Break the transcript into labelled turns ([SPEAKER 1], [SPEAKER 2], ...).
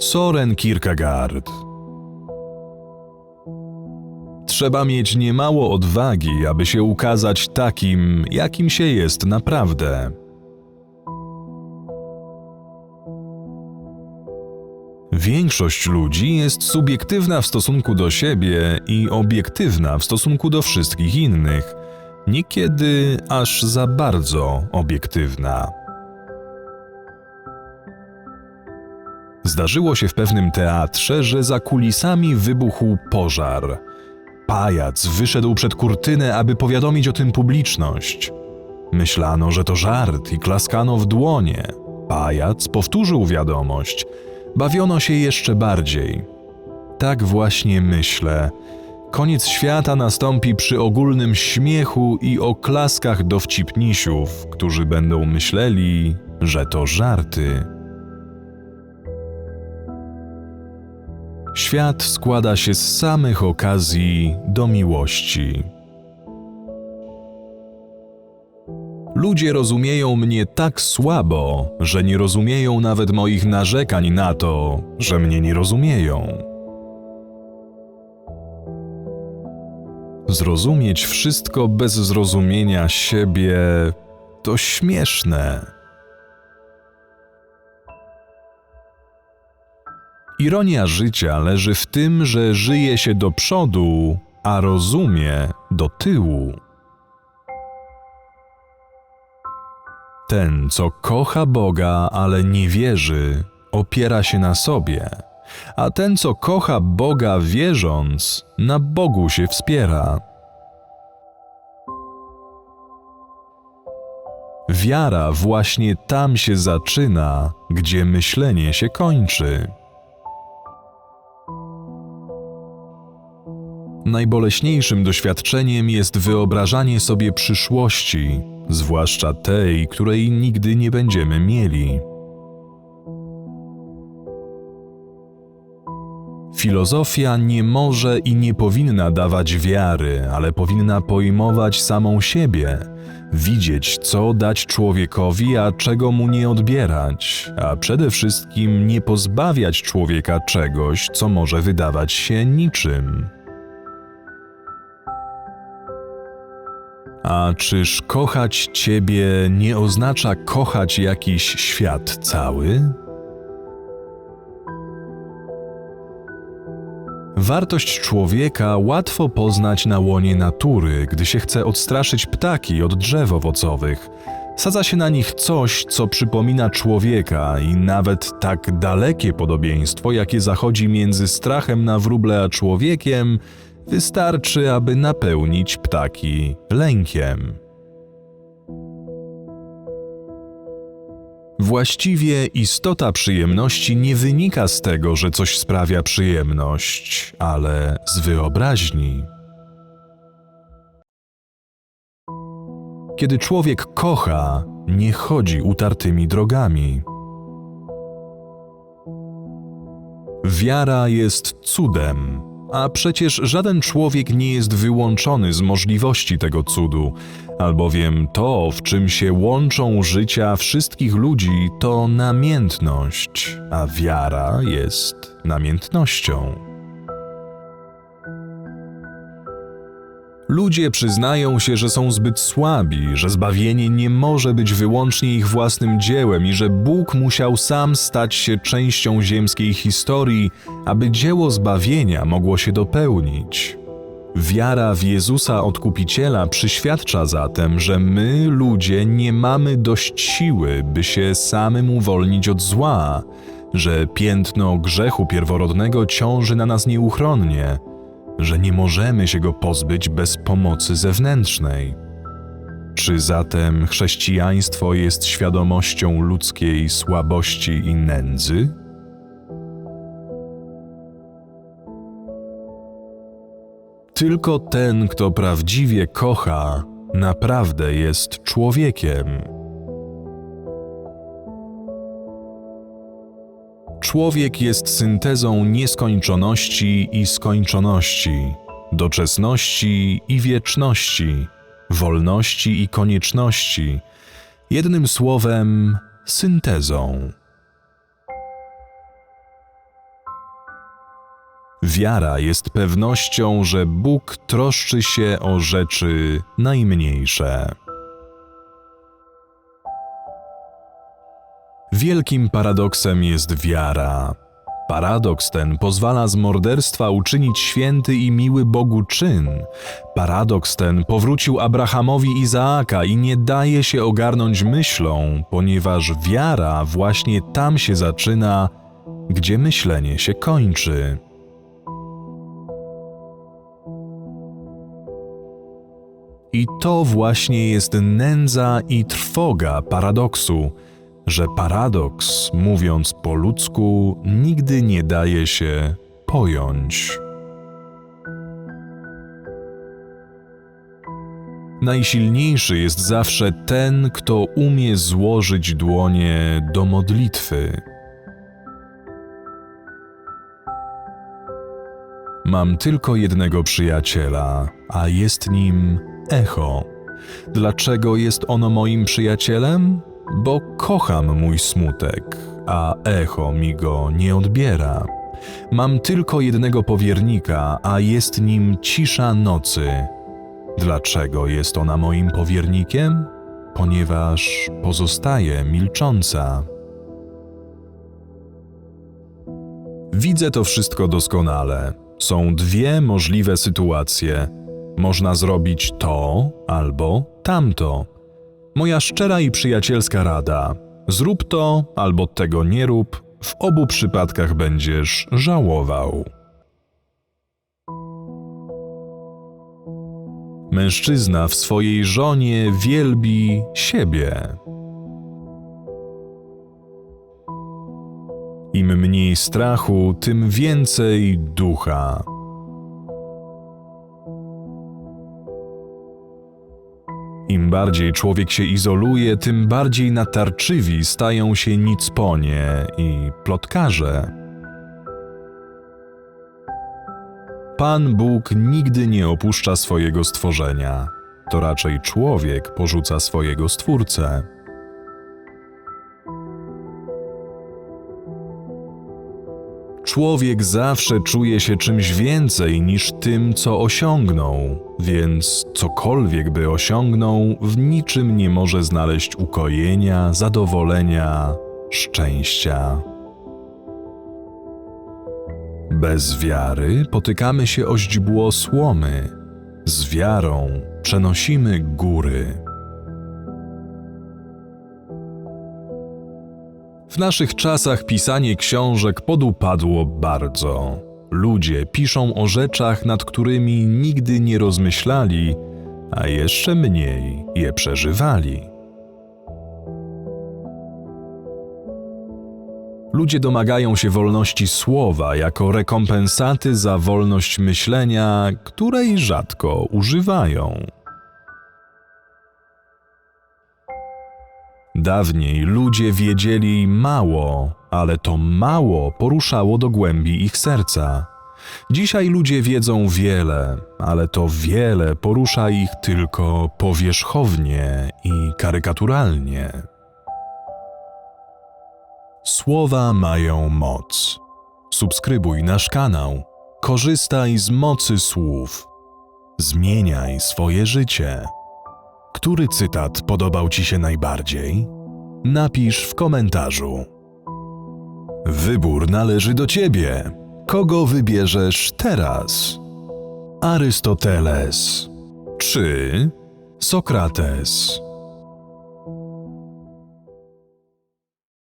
[SPEAKER 1] Soren Kierkegaard Trzeba mieć niemało odwagi, aby się ukazać takim, jakim się jest naprawdę. Większość ludzi jest subiektywna w stosunku do siebie i obiektywna w stosunku do wszystkich innych, niekiedy aż za bardzo obiektywna. Zdarzyło się w pewnym teatrze, że za kulisami wybuchł pożar. Pajac wyszedł przed kurtynę, aby powiadomić o tym publiczność. Myślano, że to żart i klaskano w dłonie. Pajac powtórzył wiadomość. Bawiono się jeszcze bardziej. Tak właśnie myślę. Koniec świata nastąpi przy ogólnym śmiechu i oklaskach dowcipnisiów, którzy będą myśleli, że to żarty. Świat składa się z samych okazji do miłości. Ludzie rozumieją mnie tak słabo, że nie rozumieją nawet moich narzekań na to, że mnie nie rozumieją. Zrozumieć wszystko bez zrozumienia siebie to śmieszne. Ironia życia leży w tym, że żyje się do przodu, a rozumie do tyłu. Ten, co kocha Boga, ale nie wierzy, opiera się na sobie, a ten, co kocha Boga wierząc, na Bogu się wspiera. Wiara właśnie tam się zaczyna, gdzie myślenie się kończy. Najboleśniejszym doświadczeniem jest wyobrażanie sobie przyszłości, zwłaszcza tej, której nigdy nie będziemy mieli. Filozofia nie może i nie powinna dawać wiary, ale powinna pojmować samą siebie, widzieć, co dać człowiekowi, a czego mu nie odbierać, a przede wszystkim nie pozbawiać człowieka czegoś, co może wydawać się niczym. A czyż kochać Ciebie nie oznacza kochać jakiś świat cały? Wartość człowieka łatwo poznać na łonie natury, gdy się chce odstraszyć ptaki od drzew owocowych. Sadza się na nich coś, co przypomina człowieka i nawet tak dalekie podobieństwo, jakie zachodzi między strachem na wróble a człowiekiem, wystarczy, aby napełnić ptaki lękiem. Właściwie istota przyjemności nie wynika z tego, że coś sprawia przyjemność, ale z wyobraźni. Kiedy człowiek kocha, nie chodzi utartymi drogami. Wiara jest cudem, a przecież żaden człowiek nie jest wyłączony z możliwości tego cudu, albowiem to, w czym się łączą życia wszystkich ludzi, to namiętność, a wiara jest namiętnością. Ludzie przyznają się, że są zbyt słabi, że zbawienie nie może być wyłącznie ich własnym dziełem i że Bóg musiał sam stać się częścią ziemskiej historii, aby dzieło zbawienia mogło się dopełnić. Wiara w Jezusa Odkupiciela przyświadcza zatem, że my, ludzie, nie mamy dość siły, by się samym uwolnić od zła, że piętno grzechu pierworodnego ciąży na nas nieuchronnie, że nie możemy się go pozbyć bez pomocy zewnętrznej. Czy zatem chrześcijaństwo jest świadomością ludzkiej słabości i nędzy? Tylko ten, kto prawdziwie kocha, naprawdę jest człowiekiem. Człowiek jest syntezą nieskończoności i skończoności, doczesności i wieczności, wolności i konieczności, jednym słowem syntezą. Wiara jest pewnością, że Bóg troszczy się o rzeczy najmniejsze. Wielkim paradoksem jest wiara. Paradoks ten pozwala z morderstwa uczynić święty i miły Bogu czyn. Paradoks ten powrócił Abrahamowi Izaaka i nie daje się ogarnąć myślą, ponieważ wiara właśnie tam się zaczyna, gdzie myślenie się kończy. I to właśnie jest nędza i trwoga paradoksu, że paradoks, mówiąc po ludzku, nigdy nie daje się pojąć. Najsilniejszy jest zawsze ten, kto umie złożyć dłonie do modlitwy. Mam tylko jednego przyjaciela, a jest nim echo. Dlaczego jest ono moim przyjacielem? Bo kocham mój smutek, a echo mi go nie odbiera. Mam tylko jednego powiernika, a jest nim cisza nocy. Dlaczego jest ona moim powiernikiem? Ponieważ pozostaje milcząca. Widzę to wszystko doskonale. Są dwie możliwe sytuacje. Można zrobić to albo tamto. Moja szczera i przyjacielska rada: zrób to albo tego nie rób, w obu przypadkach będziesz żałował. Mężczyzna w swojej żonie wielbi siebie. Im mniej strachu, tym więcej ducha. Im bardziej człowiek się izoluje, tym bardziej natarczywi stają się nicponie i plotkarze. Pan Bóg nigdy nie opuszcza swojego stworzenia. To raczej człowiek porzuca swojego stwórcę. Człowiek zawsze czuje się czymś więcej niż tym, co osiągnął, więc cokolwiek by osiągnął, w niczym nie może znaleźć ukojenia, zadowolenia, szczęścia. Bez wiary potykamy się o źdźbło słomy, z wiarą przenosimy góry. W naszych czasach pisanie książek podupadło bardzo. Ludzie piszą o rzeczach, nad którymi nigdy nie rozmyślali, a jeszcze mniej je przeżywali. Ludzie domagają się wolności słowa jako rekompensaty za wolność myślenia, której rzadko używają. Dawniej ludzie wiedzieli mało, ale to mało poruszało do głębi ich serca. Dzisiaj ludzie wiedzą wiele, ale to wiele porusza ich tylko powierzchownie i karykaturalnie. Słowa mają moc. Subskrybuj nasz kanał. Korzystaj z mocy słów. Zmieniaj swoje życie. Który cytat podobał Ci się najbardziej? Napisz w komentarzu. Wybór należy do Ciebie. Kogo wybierzesz teraz? Arystoteles czy Sokrates?